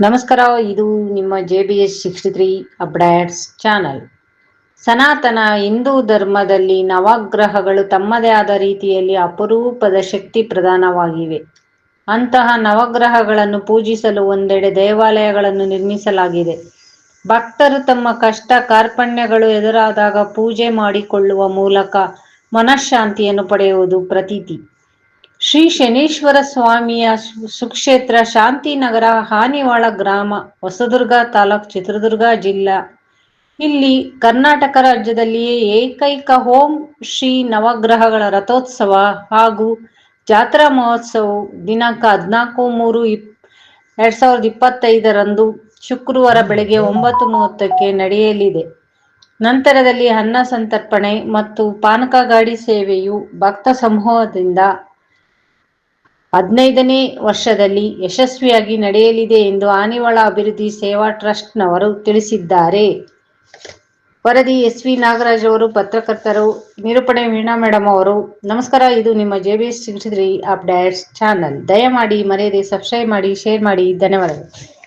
ನಮಸ್ಕಾರ, ಇದು ನಿಮ್ಮ J B S sixty three updates channel. ಸನಾತನ ಹಿಂದೂ ಧರ್ಮದಲ್ಲಿ ನವಗ್ರಹಗಳು ತಮ್ಮದೇ ಆದ ರೀತಿಯಲ್ಲಿ ಅಪರೂಪದ ಶಕ್ತಿ ಪ್ರಧಾನವಾಗಿವೆ. ಅಂತಹ ನವಗ್ರಹಗಳನ್ನು ಪೂಜಿಸಲು ಒಂದೆಡೆ ದೇವಾಲಯಗಳನ್ನು ನಿರ್ಮಿಸಲಾಗಿದೆ. ಭಕ್ತರು ತಮ್ಮ ಕಷ್ಟ ಕಾರ್ಪಣ್ಯಗಳು ಎದುರಾದಾಗ ಪೂಜೆ ಮಾಡಿಕೊಳ್ಳುವ ಮೂಲಕ ಮನಃಶಾಂತಿಯನ್ನು ಪಡೆಯುವುದು ಪ್ರತೀತಿ. ಶ್ರೀ ಶನೇಶ್ವರ ಸ್ವಾಮಿಯ ಸುಕ್ಷೇತ್ರ ಶಾಂತಿನಗರ ಹಾನಿವಾಳ ಗ್ರಾಮ, ಹೊಸದುರ್ಗ ತಾಲೂಕ್ ಚಿತ್ರದುರ್ಗ ಜಿಲ್ಲಾ. ಇಲ್ಲಿ ಕರ್ನಾಟಕ ರಾಜ್ಯದಲ್ಲಿಯೇ ಏಕೈಕ ಹೋಂ ಶ್ರೀ ನವಗ್ರಹಗಳ ರಥೋತ್ಸವ ಹಾಗೂ ಜಾತ್ರಾ ಮಹೋತ್ಸವ ದಿನಾಂಕ ಹದಿನಾಲ್ಕು ಮೂರು ಇಪ್, ಎರಡ್ ಸಾವಿರದ ಇಪ್ಪತ್ತೈದರಂದು ಶುಕ್ರವಾರ ಬೆಳಗ್ಗೆ ಒಂಬತ್ತು ಮೂವತ್ತಕ್ಕೆ ನಡೆಯಲಿದೆ. ನಂತರದಲ್ಲಿ ಅನ್ನ ಸಂತರ್ಪಣೆ ಮತ್ತು ಪಾನಕ ಗಾಡಿ ಸೇವೆಯು ಭಕ್ತ ಸಮೂಹದಿಂದ ಹದಿನೈದನೇ ವರ್ಷದಲ್ಲಿ ಯಶಸ್ವಿಯಾಗಿ ನಡೆಯಲಿದೆ ಎಂದು ಆನಿವಾಳ ಅಭಿವೃದ್ಧಿ ಸೇವಾ ಟ್ರಸ್ಟ್ನವರು ತಿಳಿಸಿದ್ದಾರೆ. ವರದಿ ಎಸ್ ವಿ ನಾಗರಾಜ್ ಅವರು, ಪತ್ರಕರ್ತರು ನಿರೂಪಣೆ ವೀಣಾ ಮೇಡಮ್ ಅವರು, ನಮಸ್ಕಾರ, ಇದು ನಿಮ್ಮ J B S updates channel. ದಯಮಾಡಿ ಮರೆಯದೆ ಸಬ್ಸ್ಕ್ರೈಬ್ ಮಾಡಿ, ಶೇರ್ ಮಾಡಿ. ಧನ್ಯವಾದಗಳು.